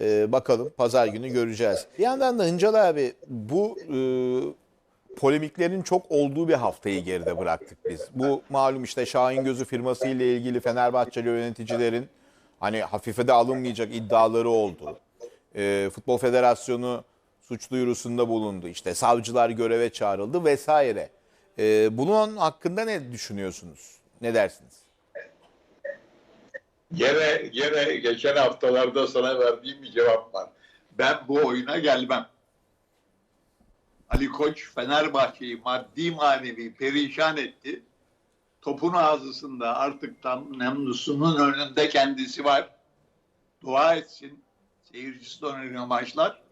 Ee, bakalım pazar günü göreceğiz. Bir yandan da Hıncal abi bu e, polemiklerin çok olduğu bir haftayı geride bıraktık biz. Bu malum işte Şahin Gözü firması ile ilgili Fenerbahçeli yöneticilerin hani hafife de alınmayacak iddiaları oldu. Ee, Futbol Federasyonu suç duyurusunda bulundu. İşte savcılar göreve çağrıldı vesaire. Ee, bunun hakkında ne düşünüyorsunuz? Ne dersiniz? Yine, yine geçen haftalarda sana verdiğim bir cevap var. Ben bu oyuna gelmem. Ali Koç Fenerbahçe'yi maddi manevi perişan etti. Topun ağzısında artık tam Nemlusu'nun önünde kendisi var. Dua etsin. Seyircisi de maçlar.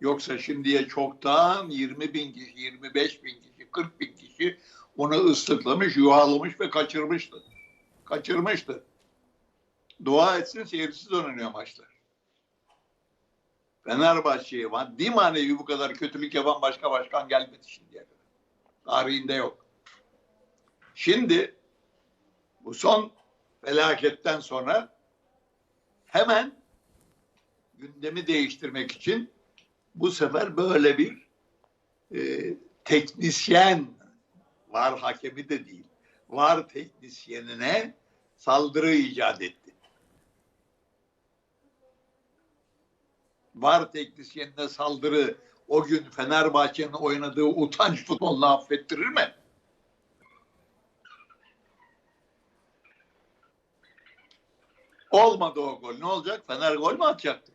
Yoksa şimdiye çoktan 20 bin kişi, 25 bin kişi, 40 bin kişi onu ıslıklamış, yuhalamış ve kaçırmıştı. Kaçırmıştı. Dua etsin seyircisiz oynanıyor maçlar. Fenerbahçe'ye maddi manevi bu kadar kötülük yapan başka başkan gelmedi şimdiye kadar. Tarihinde yok. Şimdi bu son felaketten sonra hemen gündemi değiştirmek için bu sefer böyle bir e, teknisyen var hakemi de değil var teknisyenine saldırı icat etti. Var teknisyenine saldırı o gün Fenerbahçe'nin oynadığı utanç futbolunu affettirir mi? Olmadı o gol. Ne olacak? Fener gol mü atacaktı?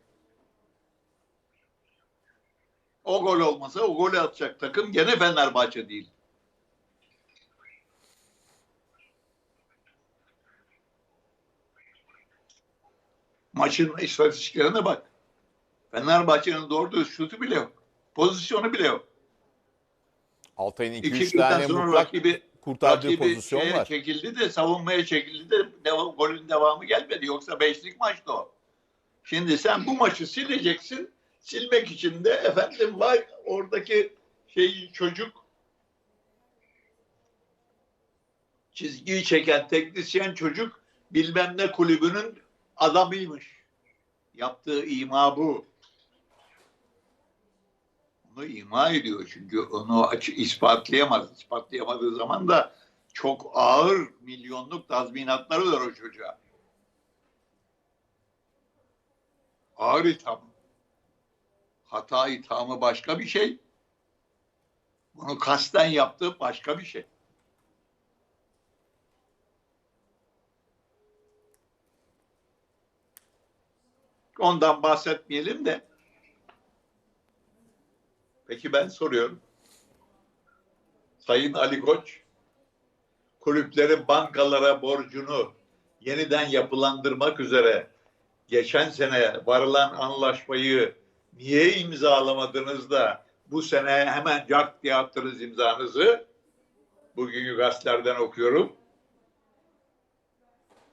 O gol olmasa o golü atacak takım gene Fenerbahçe değil. Maçın istatistiklerine bak. Fenerbahçe'nin doğru düz şutu bile yok. Pozisyonu bile yok. Altay'ın İki 2-3 günden tane mutlak rakibi, kurtardığı rakibi pozisyon şeye var. çekildi de savunmaya çekildi de devam, golün devamı gelmedi. Yoksa beşlik maçtı o. Şimdi sen bu maçı sileceksin. Silmek için de efendim vay oradaki şey çocuk çizgiyi çeken teknisyen çocuk bilmem ne kulübünün adamıymış. Yaptığı ima bu. Onu ima ediyor çünkü onu ispatlayamaz. İspatlayamadığı zaman da çok ağır milyonluk tazminatları var o çocuğa. Ağır itham. Hata ithamı başka bir şey. Bunu kasten yaptığı başka bir şey. Ondan bahsetmeyelim de. Peki ben soruyorum. Sayın Ali Koç, kulüplerin bankalara borcunu yeniden yapılandırmak üzere geçen sene varılan anlaşmayı niye imzalamadınız da bu sene hemen cart diye attınız imzanızı? Bugünkü gazetelerden okuyorum.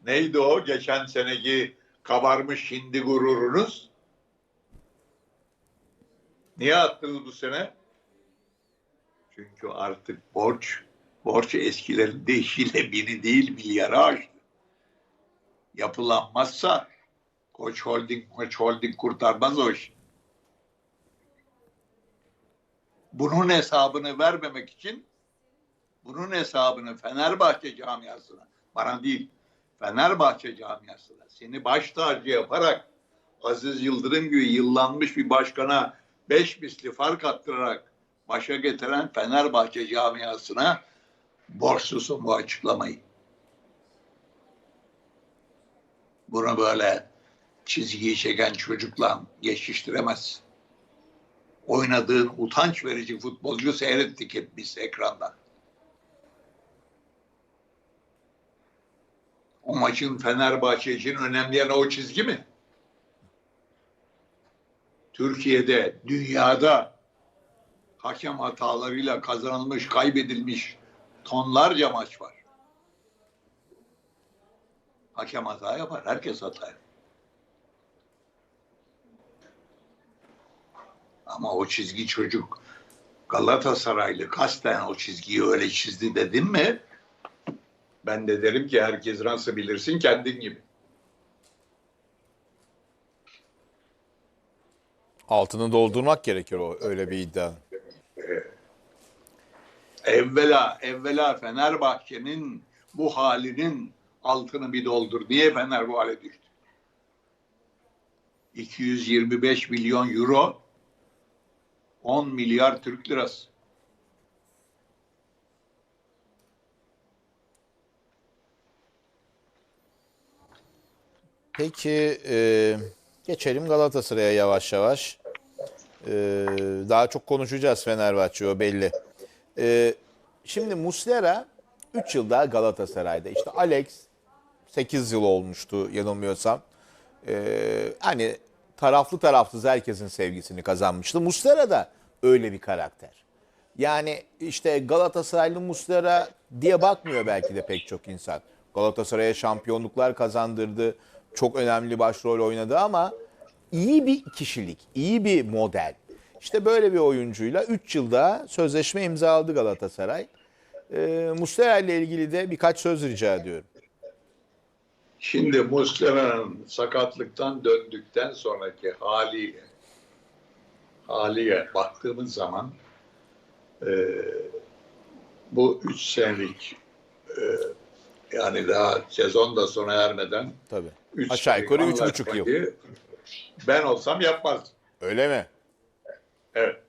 Neydi o geçen seneki kabarmış hindi gururunuz? Niye attınız bu sene? Çünkü artık borç, borç eskilerin deyişiyle bini değil milyara aştı. Yapılanmazsa Koç Holding, Koç Holding kurtarmaz o iş. Bunun hesabını vermemek için bunun hesabını Fenerbahçe camiasına, bana değil, Fenerbahçe camiasına seni baş tacı yaparak Aziz Yıldırım gibi yıllanmış bir başkana beş misli fark attırarak başa getiren Fenerbahçe camiasına borçlusun bu açıklamayı. Bunu böyle çizgiyi çeken çocukla geçiştiremez. Oynadığın utanç verici futbolcu seyrettik hep biz ekranda. O maçın Fenerbahçe için önemli yanı o çizgi mi? Türkiye'de, dünyada hakem hatalarıyla kazanılmış, kaybedilmiş tonlarca maç var. Hakem hata yapar, herkes hata yapar. Ama o çizgi çocuk Galatasaraylı kasten o çizgiyi öyle çizdi dedim mi? Ben de derim ki herkes nasıl bilirsin kendin gibi. Altını doldurmak gerekir o öyle bir iddia. Evvela, evvela Fenerbahçe'nin bu halinin altını bir doldur. Niye Fener bu hale düştü? 225 milyon euro 10 milyar Türk lirası. Peki e, geçelim Galatasaray'a yavaş yavaş. E, daha çok konuşacağız Fenerbahçe o belli. E, şimdi Muslera 3 yıl daha Galatasaray'da. İşte Alex 8 yıl olmuştu yanılmıyorsam. E, hani taraflı tarafsız herkesin sevgisini kazanmıştı. Muslera da öyle bir karakter. Yani işte Galatasaraylı Muslera diye bakmıyor belki de pek çok insan. Galatasaray'a şampiyonluklar kazandırdı. Çok önemli başrol oynadı ama iyi bir kişilik, iyi bir model. İşte böyle bir oyuncuyla 3 yılda sözleşme imzaladı Galatasaray. Ee, Muslera ile ilgili de birkaç söz rica ediyorum. Şimdi Muslera'nın sakatlıktan döndükten sonraki haliyle haliye baktığımız zaman e, bu üç senelik e, yani daha sezon da sona ermeden Tabii. Üç Aşağı yukarı üç buçuk yıl. Ben olsam yapmazdım. Öyle mi? Evet.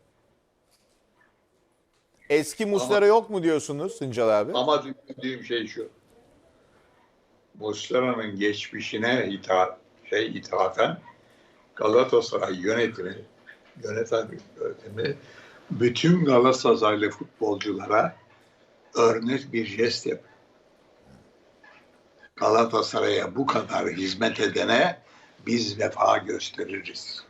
Eski Muslera yok mu diyorsunuz Sincal abi? Ama düşündüğüm şey şu. Muslera'nın geçmişine ita şey ithafen Galatasaray yönetimi yöneten yönetimi bütün Galatasaraylı futbolculara örnek bir jest yapıyor. Galatasaray'a bu kadar hizmet edene biz vefa gösteririz.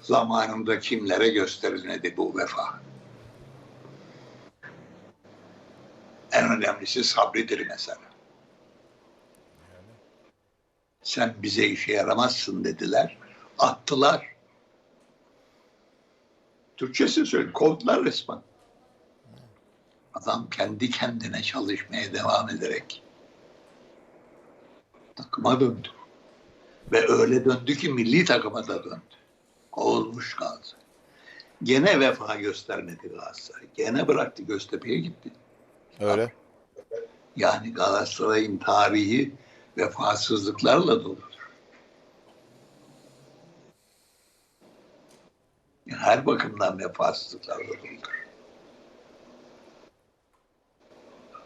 Zamanında kimlere gösterilmedi bu vefa? En önemlisi sabridir mesela. Sen bize işe yaramazsın dediler. Attılar. Türkçesi söyle. Kovdular resmen. Adam kendi kendine çalışmaya devam ederek takıma döndü. Ve öyle döndü ki milli takıma da döndü. Kovulmuş Galatasaray. Gene vefa göstermedi Galatasaray. Gene bıraktı Göztepe'ye gitti. Öyle. Yani Galatasaray'ın tarihi vefasızlıklarla doludur. Her bakımdan vefasızlıklarla doludur.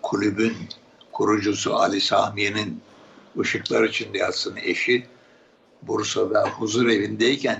Kulübün kurucusu Ali Samiye'nin ışıklar içinde yatsın eşi Bursa'da huzur evindeyken